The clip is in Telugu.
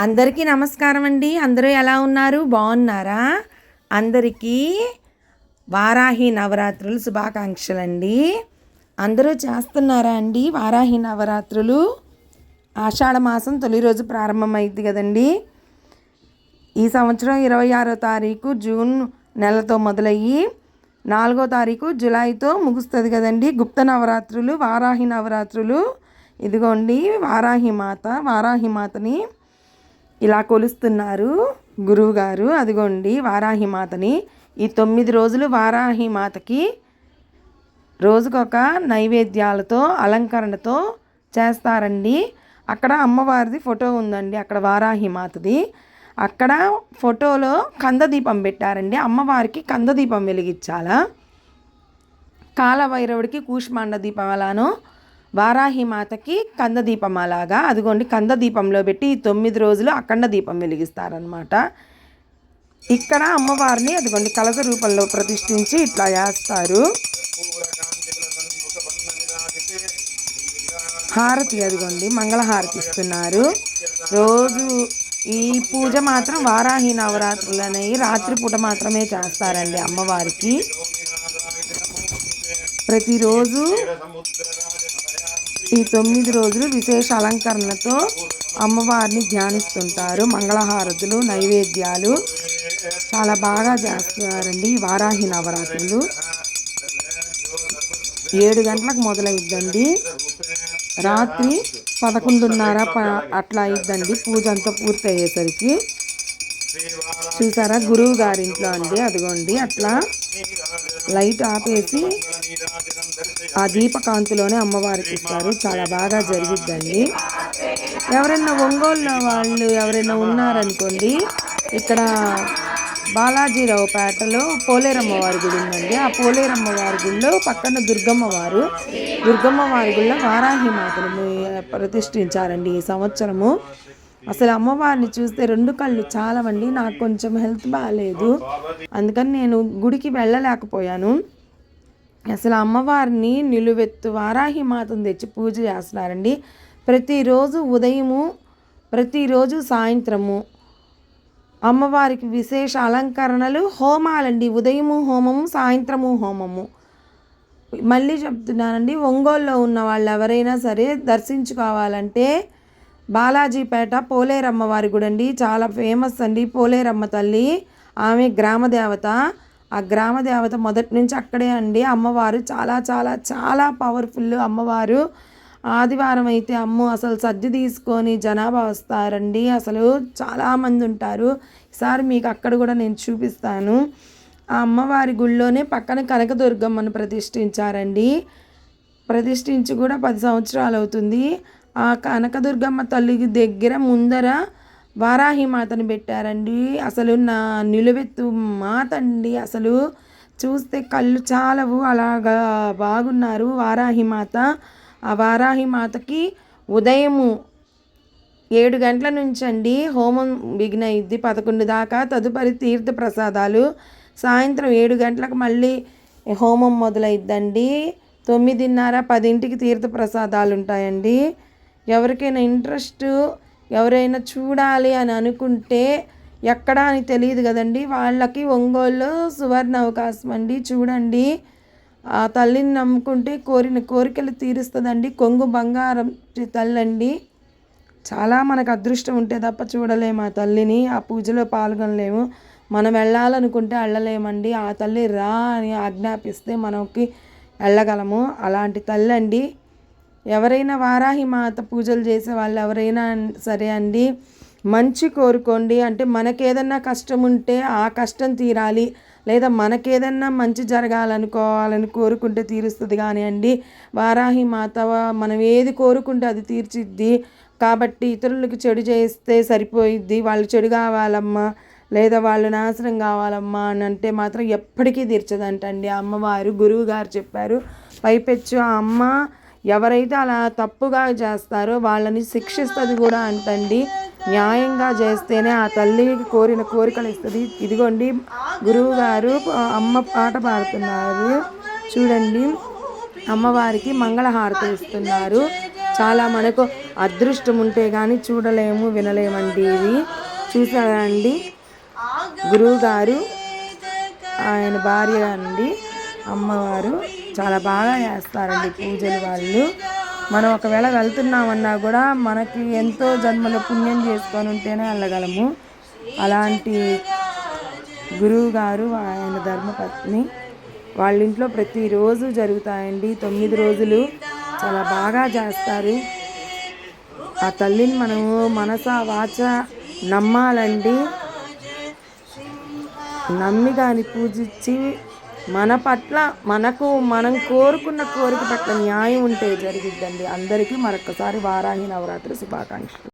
అందరికీ నమస్కారం అండి. అందరూ ఎలా ఉన్నారు? బాగున్నారా? అందరికీ వారాహి నవరాత్రులు శుభాకాంక్షలు అండి అందరూ చేస్తున్నారా అండి వారాహి నవరాత్రులు? ఆషాఢ మాసం తొలి రోజు ప్రారంభమైంది కదండి. ఈ సంవత్సరం ఇరవై ఆరో తారీఖు జూన్ నెలతో మొదలయ్యి నాలుగో తారీఖు జులైతో ముగుస్తుంది కదండి. గుప్త నవరాత్రులు వారాహి నవరాత్రులు. ఇదిగోండి వారాహి మాత వారాహి మాతని ఇలా కొలుస్తున్నారు గురువుగారు. అదిగోండి వారాహి మాతని ఈ తొమ్మిది రోజులు వారాహి మాతకి రోజుకొక నైవేద్యాలతో అలంకరణతో చేస్తారండి. అక్కడ అమ్మవారిది ఫోటో ఉందండి అక్కడ వారాహిమాతది. అక్కడ ఫోటోలో కందదీపం పెట్టారండి. అమ్మవారికి కందదీపం వెలిగించాలా. కాలభైరవుడికి కూష్మాండ దీపం అలానో వారాహి మాతకి కందదీపం అలాగా అదిగోండి కందదీపంలో పెట్టి ఈ తొమ్మిది రోజులు అఖండ దీపం వెలిగిస్తారనమాట ఇక్కడ అమ్మవారిని అదిగోండి కలస రూపంలో ప్రతిష్ఠించి ఇట్లా వేస్తారు హారతి అదిగోండి మంగళహారతి ఇస్తున్నారు రోజు ఈ పూజ మాత్రం వారాహి నవరాత్రులు అనేవి రాత్రిపూట మాత్రమే చేస్తారండి అమ్మవారికి. ప్రతిరోజు ఈ తొమ్మిది రోజులు విశేష అలంకరణలతో అమ్మవారిని ధ్యానిస్తుంటారు. మంగళహారతులు నైవేద్యాలు. చాలా బాగా చేస్తున్నారండి వారాహి నవరాత్రులు. ఏడు గంటలకు మొదలైద్దండి. రాత్రి పదకొండున్నర ప అట్లా అయిద్దండి. పూజ అంతా పూర్తి అయ్యేసరికి చూసారా? గురువు గారింట్లో అండి అదిగోండి. అట్లా లైట్ ఆపేసి ఆ దీపకాంతిలోనే అమ్మవారికి ఇస్తారు. చాలా బాగా జరిగిద్దండి. ఎవరైనా ఒంగోలు వాళ్ళు ఎవరైనా ఉన్నారనుకోండి ఇక్కడ బాలాజీరావు పేటలో పోలేరమ్మ వారి గుడి ఉందండి. ఆ పోలేరమ్మ వారి గుడిలో పక్కన దుర్గమ్మ వారు దుర్గమ్మ వారి గుడిలో వారాహి మాతను ప్రతిష్ఠించారండి ఈ సంవత్సరము. అసలు అమ్మవారిని చూస్తే రెండు కళ్ళు చాలవండి నాకు కొంచెం హెల్త్ బాగాలేదు అందుకని నేను గుడికి వెళ్ళలేకపోయాను. అసలు అమ్మవారిని నిలువెత్తు వారాహి మాతను తెచ్చి పూజ చేస్తున్నారండి. ప్రతిరోజు ఉదయము ప్రతిరోజు సాయంత్రము అమ్మవారికి విశేష అలంకరణలు హోమాలండి. ఉదయము హోమము సాయంత్రము హోమము. మళ్ళీ చెప్తున్నానండి ఒంగోలులో ఉన్న వాళ్ళు ఎవరైనా సరే దర్శించుకోవాలంటే బాలాజీపేట పోలేరమ్మ వారి గుడి అండి చాలా ఫేమస్ అండి పోలేరమ్మ తల్లి. ఆమె గ్రామ దేవత. ఆ గ్రామ దేవత మొదటి నుంచి అక్కడే అండి. అమ్మవారు చాలా చాలా చాలా పవర్ఫుల్ అమ్మవారు. ఆదివారం అయితే అమ్మ అసలు సర్ది తీసుకొని జనాభా వస్తారండి. అసలు చాలామంది ఉంటారు. ఈసారి మీకు అక్కడ కూడా నేను చూపిస్తాను. ఆ అమ్మవారి గుళ్ళోనే పక్కన కనకదుర్గమ్మను ప్రతిష్ఠించారండి. ప్రతిష్ఠించి కూడా పది సంవత్సరాలు అవుతుంది. ఆ కనకదుర్గమ్మ తల్లి దగ్గర ముందర వారాహి మాతను పెట్టారండి. అసలు నా నిలువెత్తు మాత అండి. అసలు చూస్తే కళ్ళు చాలవు. అలాగా బాగున్నారు వారాహి మాత. ఆ వారాహి మాతకి ఉదయము ఏడు గంటల నుంచి అండి హోమం విఘ్న అయింది. పదకొండు దాకా తదుపరి తీర్థ ప్రసాదాలు. సాయంత్రం ఏడు గంటలకు మళ్ళీ హోమం మొదలైద్దండి. తొమ్మిదిన్నర పదింటికి తీర్థ ప్రసాదాలు ఉంటాయండి. ఎవరికైనా ఇంట్రెస్ట్ ఎవరైనా చూడాలి అని అనుకుంటే ఎక్కడా అని తెలియదు కదండి. వాళ్ళకి ఒంగోలు సువర్ణ అవకాశం అండి. చూడండి. ఆ తల్లిని నమ్ముకుంటే కోరిన కోరికలు తీరుస్తుందండి. కొంగు బంగారం తల్లండి. చాలా మనకు అదృష్టం ఉంటే తప్ప చూడలేము ఆ తల్లిని. ఆ పూజలో పాల్గొనలేము. మనం వెళ్ళాలనుకుంటే వెళ్ళలేమండి. ఆ తల్లి రా అని ఆజ్ఞాపిస్తే మనకి వెళ్ళగలము. అలాంటి తల్లి అండి ఎవరైనా వారాహి మాత పూజలు చేసే వాళ్ళు ఎవరైనా సరే అండి మంచి కోరుకోండి. అంటే మనకేదన్నా కష్టం ఉంటే ఆ కష్టం తీరాలి. లేదా మనకేదన్నా మంచి జరగాలనుకోవాలని కోరుకుంటే తీరుస్తుంది కానీ అండి. వారాహి మాత మనం ఏది కోరుకుంటే అది తీర్చిద్ది. కాబట్టి ఇతరులకు చెడు చేస్తే సరిపోయిద్ది. వాళ్ళు చెడు కావాలమ్మా లేదా వాళ్ళు నాశనం కావాలమ్మా అని అంటే మాత్రం ఎప్పటికీ తీర్చదంటండి. అమ్మవారు గురువు గారు చెప్పారు పైపెచ్చు ఆ అమ్మ ఎవరైతే అలా తప్పుగా చేస్తారో వాళ్ళని శిక్షిస్తుంది కూడా అంటండి. న్యాయంగా చేస్తేనే ఆ తల్లికి కోరిన కోరికలు ఇస్తుంది. ఇదిగోండి గురువు గారు అమ్మ పాట పాడుతున్నారు. చూడండి అమ్మవారికి మంగళహారతి ఇస్తున్నారు. చాలా మనకు అదృష్టం ఉంటే కానీ చూడలేము వినలేమండి ఇవి. చూసారా అండి? ఆయన భార్య అండి అమ్మవారు. చాలా బాగా చేస్తారండి పూజలు వాళ్ళు. మనం ఒకవేళ వెళ్తున్నామన్నా కూడా మనకి ఎంతో జన్మల పుణ్యం చేసుకొని ఉంటేనే వెళ్ళగలము. అలాంటి గురువు గారు ఆయన ధర్మపత్ని వాళ్ళ ఇంట్లో ప్రతిరోజు జరుగుతాయండి. తొమ్మిది రోజులు చాలా బాగా చేస్తారు. ఆ తల్లిని మనము మనస వాచ నమ్మాలండి. నమ్మి దాన్ని పూజించి మన పట్ల మనకు మనం కోరుకున్న కోరిక పట్ల న్యాయం ఉంటే జరిగిద్దండి. అందరికీ మరొకసారి వారాహి నవరాత్రి శుభాకాంక్షలు.